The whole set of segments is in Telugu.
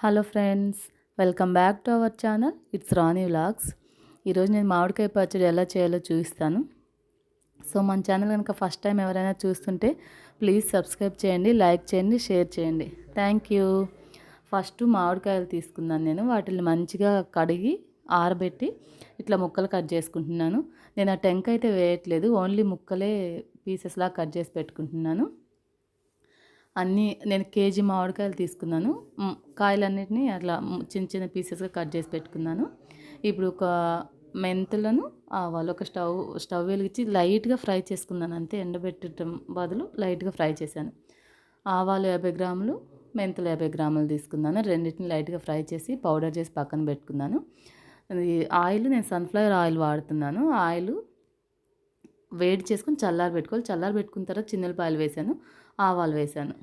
Hello friends welcome back to our channel. It's Rani vlogs. ఈరోజు నేను మామిడికాయ పచ్చడి ఎలా చేయాలో చూపిస్తాను. సో మన ఛానల్ కనుక ఫస్ట్ టైం ఎవరైనా చూస్తుంటే ప్లీజ్ సబ్స్క్రైబ్ చేయండి లైక్ చేయండి షేర్ చేయండి. Thank you. ఫస్ట్ మామిడికాయలు తీసుకున్నాను నేను. వాటిని మంచిగా కడిగి ఆరబెట్టి ఇట్లా ముక్కలు కట్ చేసుకుంటున్నాను. నేను ఆ టెంక్ అయితే వేయట్లేదు ఓన్లీ ముక్కలే పీసెస్లా కట్ చేసి పెట్టుకుంటున్నాను. అన్నీ నేను కేజీ మామిడికాయలు తీసుకున్నాను. కాయలన్నిటినీ అట్లా చిన్న చిన్న పీసెస్గా కట్ చేసి పెట్టుకున్నాను. ఇప్పుడు ఒక మెంతులను ఆవాలు ఒక స్టవ్ స్టవ్ వెలిగించి లైట్గా ఫ్రై చేసుకున్నాను అంతే. ఎండబెట్టడం బదులు లైట్గా ఫ్రై చేశాను. ఆవాలు యాభై గ్రాములు మెంతులు యాభై గ్రాములు తీసుకున్నాను. రెండింటిని లైట్గా ఫ్రై చేసి పౌడర్ చేసి పక్కన పెట్టుకున్నాను. ఆయిల్ నేను సన్ఫ్లవర్ ఆయిల్ వాడుతున్నాను. ఆయిల్ వేడి చేసుకుని చల్లారి పెట్టుకోవాలి. చల్లారి పెట్టుకున్న తర్వాత చిన్నపాయలు వేసాను. ఆవాలు వేసాను.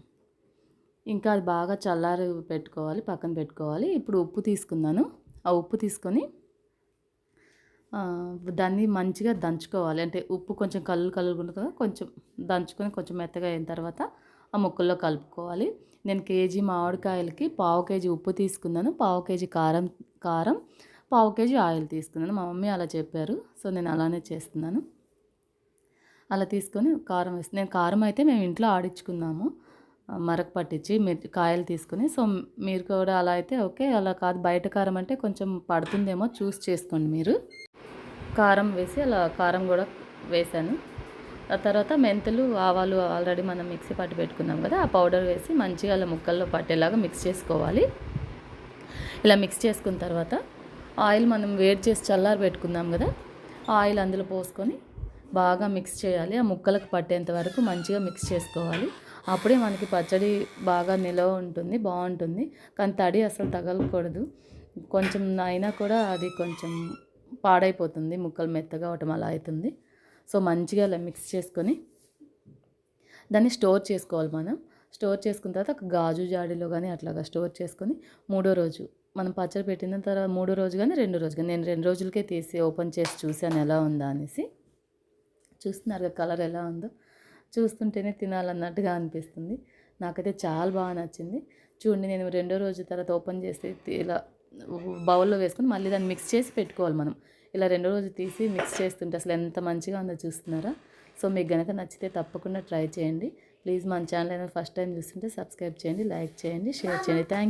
ఇంకా అది బాగా చల్లారి పెట్టుకోవాలి పక్కన పెట్టుకోవాలి. ఇప్పుడు ఉప్పు తీసుకున్నాను. ఆ ఉప్పు తీసుకొని దాన్ని మంచిగా దంచుకోవాలి. అంటే ఉప్పు కొంచెం కళ్ళు కళ్ళు కదా కొంచెం దంచుకొని కొంచెం మెత్తగా అయిన తర్వాత ఆ ముక్కల్లో కలుపుకోవాలి. నేను కేజీ మామిడికాయలకి పావు కేజీ ఉప్పు తీసుకున్నాను. పావు కేజీ కారం కారం పావు కేజీ ఆయిల్ తీసుకున్నాను. మా మమ్మీ అలా చెప్పారు. సో నేను అలానే చేస్తున్నాను. అలా తీసుకొని కారం వేసి నేను కారం అయితే మేము ఇంట్లో ఆడించుకున్నాము. మరక పట్టించి మిర్చి కాయలు తీసుకొని. సో మీరు కూడా అలా అయితే ఓకే అలా కాదు. బయట కారం అంటే కొంచెం పడుతుందేమో చూస్ చేసుకోండి మీరు. కారం వేసి అలా కారం కూడా వేసాను. ఆ తర్వాత మెంతులు ఆవాలు ఆల్రెడీ మనం మిక్సీ పట్టి పెట్టుకున్నాం కదా ఆ పౌడర్ వేసి మంచిగా అలా ముక్కల్లో పట్టేలాగా మిక్స్ చేసుకోవాలి. ఇలా మిక్స్ చేసుకున్న తర్వాత ఆయిల్ మనం వేడి చేసి చల్లారి పెట్టుకుందాం కదా ఆయిల్ అందులో పోసుకొని బాగా మిక్స్ చేయాలి. ఆ ముక్కలకు పట్టేంత వరకు మంచిగా మిక్స్ చేసుకోవాలి. అప్పుడే మనకి పచ్చడి బాగా నిలవ ఉంటుంది బాగుంటుంది. కానీ తడి అసలు తగలకూడదు. కొంచెం అయినా కూడా అది కొంచెం పాడైపోతుంది. ముక్కలు మెత్తగా అవటం అలా అవుతుంది. సో మంచిగా అలా మిక్స్ చేసుకొని దాన్ని స్టోర్ చేసుకోవాలి మనం. స్టోర్ చేసుకున్న తర్వాత ఒక గాజు జాడీలో కానీ అట్లాగా స్టోర్ చేసుకొని మూడో రోజు మనం పచ్చడి పెట్టిన తర్వాత మూడో రోజు కానీ రెండో రోజు కానీ నేను రెండు రోజులకే తీసి ఓపెన్ చేసి చూశాను ఎలా ఉందా అనేసి. చూస్తున్నారు కలర్ ఎలా ఉందో. చూస్తుంటేనే తినాలన్నట్టుగా అనిపిస్తుంది. నాకైతే చాలా బాగా నచ్చింది. చూడండి నేను రెండో రోజు తర్వాత ఓపెన్ చేసి ఇలా బౌల్లో వేసుకొని మళ్ళీ దాన్ని మిక్స్ చేసి పెట్టుకోవాలి మనం. ఇలా రెండో రోజు తీసి మిక్స్ చేస్తుంటే అసలు ఎంత మంచిగా ఉందో చూస్తున్నారా? సో మీకు కనుక నచ్చితే తప్పకుండా ట్రై చేయండి. ప్లీజ్ మన ఛానల్ అయినా ఫస్ట్ టైం చూస్తుంటే సబ్స్క్రైబ్ చేయండి లైక్ చేయండి షేర్ చేయండి. థ్యాంక్